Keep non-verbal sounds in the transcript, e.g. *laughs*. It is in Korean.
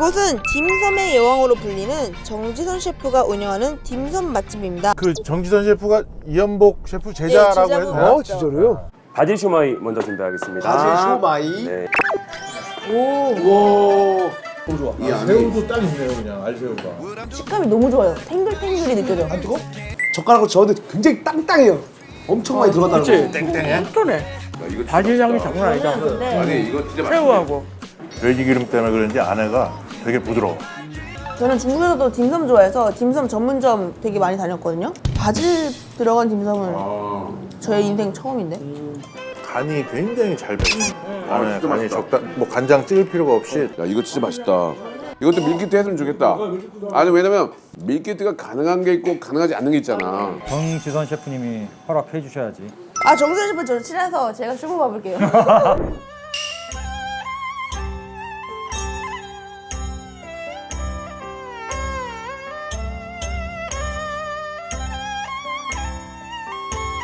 이곳은 딤섬의 여왕으로 불리는 정지선 셰프가 운영하는 딤섬 맛집입니다. 그 정지선 셰프가 이연복 셰프 제자라고 네, 해도 제자분. 돼요? 어 진짜로요? 바질 슈마이 먼저 준비하겠습니다. 바질 쇼마이. 네. 오. 너무 좋아. 아, 새우도 딱 있네요 그냥 알새우가 식감이 너무 좋아요. 탱글탱글이 느껴져. 안 뜨거? 젓가락으로 저었는데 굉장히 땅땅해요. 엄청 많이 들어갔다는 거. 땡땡해? 쫀해. 바질 향이 장난 아니다. 아니 이거 진짜. 새우하고. 돼지 기름 때문에 그런지 안에가 되게 부드러워 저는 중국에서도 딤섬 좋아해서 딤섬 전문점 되게 많이 다녔거든요. 바질 들어간 딤섬은 저의 인생 처음인데. 간이 굉장히 잘 배요 안에 간이 적당 뭐 간장 찍을 필요가 없이 야 이거 진짜 맛있다. 이것도 밀키트 했으면 좋겠다. 아니 왜냐면 밀키트가 가능한 게 있고 가능하지 않는 게 있잖아. 정지선 셰프님이 허락해 주셔야지. 아 정선 셰프 저 친해서 제가 슈퍼 봐볼게요. *laughs*